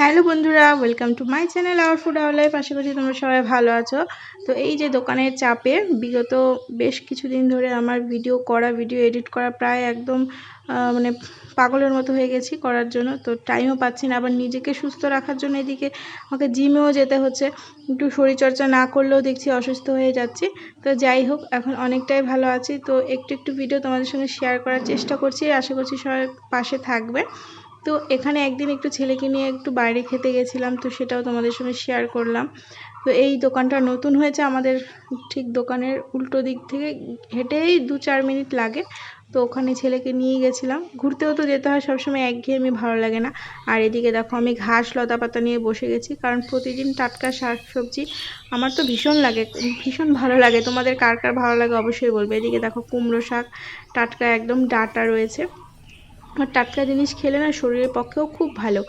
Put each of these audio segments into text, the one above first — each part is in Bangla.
হ্যালো বন্ধুরা welcome to my channel our food our life আশা করছি তোমরা সবাই ভালো আছো। তো এই যে দোকানের চাপে, বিগত বেশ কিছুদিন ধরে আমার ভিডিও করা ভিডিও এডিট করা প্রায় একদম মানে পাগলের মতো হয়ে গেছি করার জন্য। তো টাইমও পাচ্ছি না, আবার নিজেকে সুস্থ রাখার জন্য এদিকে আমাকে জিমেও যেতে হচ্ছে। একটু শরীরচর্চা না করলেও দেখছি অসুস্থ হয়ে যাচ্ছি। তো যাই হোক, এখন অনেকটাই ভালো আছি। তো একটু একটু ভিডিও তোমাদের সঙ্গে শেয়ার করার চেষ্টা করছি। আশা করছি সবাই পাশে থাকবে। তো এখানে একদিন একটু ছেলেকে নিয়ে একটু বাইরে খেতে গেছিলাম, তো সেটাও তোমাদের সঙ্গে শেয়ার করলাম। তো এই দোকানটা নতুন হয়েছে আমাদের ঠিক দোকানের উল্টো দিক থেকে, হেঁটেই দু চার মিনিট লাগে। তো ওখানে ছেলেকে নিয়ে গেছিলাম। ঘুরতেও তো যেতে হয়, সবসময় একঘেয়েমি ভালো লাগে না। আর এদিকে দেখো, আমি ঘাস লতা পাতা নিয়ে বসে গেছি, কারণ প্রতিদিন টাটকা শাক সবজি আমার তো ভীষণ লাগে, ভীষণ ভালো লাগে। তোমাদের কার কার ভালো লাগে অবশ্যই বলবে। এদিকে দেখো কুমড়ো শাক, টাটকা একদম ডাটা রয়েছে। আর টাটকা জিনিস খেলে না শরীরের পক্ষেও খুব ভালো।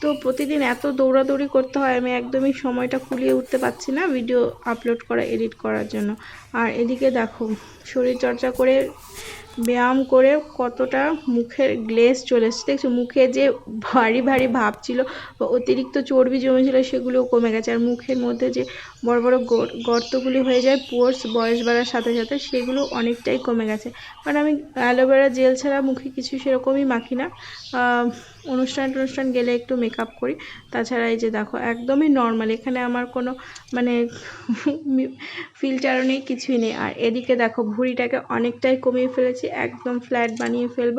তো প্রতিদিন এত দৌড়াদৌড়ি করতে হয়, আমি একদমই সময়টা কুলিয়ে উঠতে পারছি না ভিডিও আপলোড করা এডিট করার জন্য। আর এদিকে দেখো, শরীরচর্চা করে, ব্যায়াম করে কতটা মুখের গ্লেজ চলে এসছে। দেখছ, মুখে যে ভারী ভারী ভাব ছিল বা অতিরিক্ত চর্বি জমেছিল সেগুলোও কমে গেছে। আর মুখের মধ্যে যে বড় বড় গর- গর্তগুলি হয়ে যায় পোর্স বয়স বাড়ার সাথে সাথে সেগুলো অনেকটাই কমে গেছে। কারণ আমি অ্যালোভেরা জেল ছাড়া মুখে কিছু সেরকমই মাখি না। অনুষ্ঠান টনুষ্ঠান গেলে একটু মেকআপ করি। তাছাড়া এই যে দেখো, একদমই নর্মাল এখানে আমার কোনো মানে ফিল্টারও নেই, কিছুই নেই। আর এদিকে দেখো, ভুঁড়িটাকে অনেকটাই কমিয়ে ফেলেছি, একদম ফ্ল্যাট বানিয়ে ফেলব।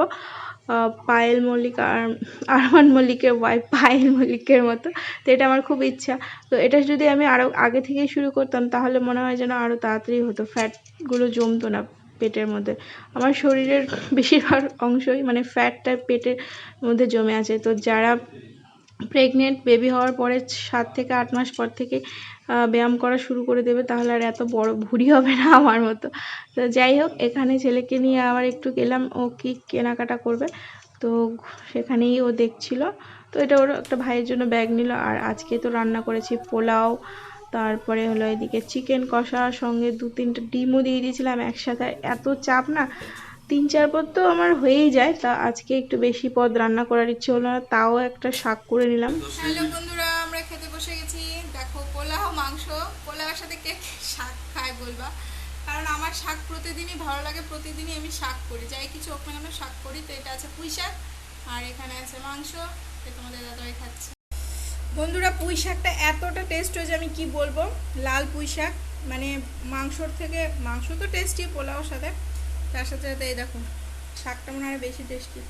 পায়েল মল্লিক আর আরমান মল্লিকের ওয়াইফ পায়েল মল্লিকের মতো। তো এটা আমার খুব ইচ্ছা। তো এটা যদি আমি আরও আগে থেকেই শুরু করতাম, তাহলে মনে হয় যেন আরও তাড়াতাড়ি হতো। ফ্যাটগুলো জমতো না পেটের মধ্যে। আমার শরীরের বেশিরভাগ অংশই মানে ফ্যাটটা পেটের মধ্যে জমে আছে। তো যারা প্রেগনেন্ট বেবি হওয়ার পরে সাত থেকে আট মাস পর থেকে ব্যায়াম করা শুরু করে দেবে, তাহলে আর এত বড় ভুঁড়ি হবে না আমার মতো। তো যাই হোক, এখানে ছেলেকে নিয়ে আবার একটু গেলাম, ও কি কেনাকাটা করবে? তো সেখানেই ও দেখছিল। তো এটা ওর একটা ভাইয়ের জন্য ব্যাগ নিল, আর আজকে তো রান্না করেছি পোলাও, তারপরে হলো এদিকে চিকেন কষা, সঙ্গে দু তিনটা ডিমও দিয়ে দিয়েছিলাম একসাথে। এত চাপ না তিন, চার পদ তো আমার হয়েই যায়। তা আজকে একটু বেশি পদ রান্না করার ইচ্ছে হলো না, তাও একটা শাক করে নিলাম। হ্যালো বন্ধুরা, আমরা খেতে বসে গেছি। দেখো, পোলাও, মাংস, পোলাওয়ের সাথে কে শাক খায় বলবা? কারণ আমার শাক প্রতিদিনই ভালো লাগে, প্রতিদিনই আমি শাক করি। যাই কিছু হোক না কেন, শাক করি। তো এটা আছে পুঁই শাক, আর এখানে আছে মাংস। তো তোমাদের দাদাই খাচ্ছে। বন্ধুরা, পুঁই শাকটা এতটা টেস্ট হয়েছে, আমি কি বলব? লাল পুঁই শাক মানে মাংসর থেকে, মাংস তো টেস্টি পোলাওর সাথে। তার সাথে সাথে এই দেখো শাকটা মনে হয় বেশি টেস্টি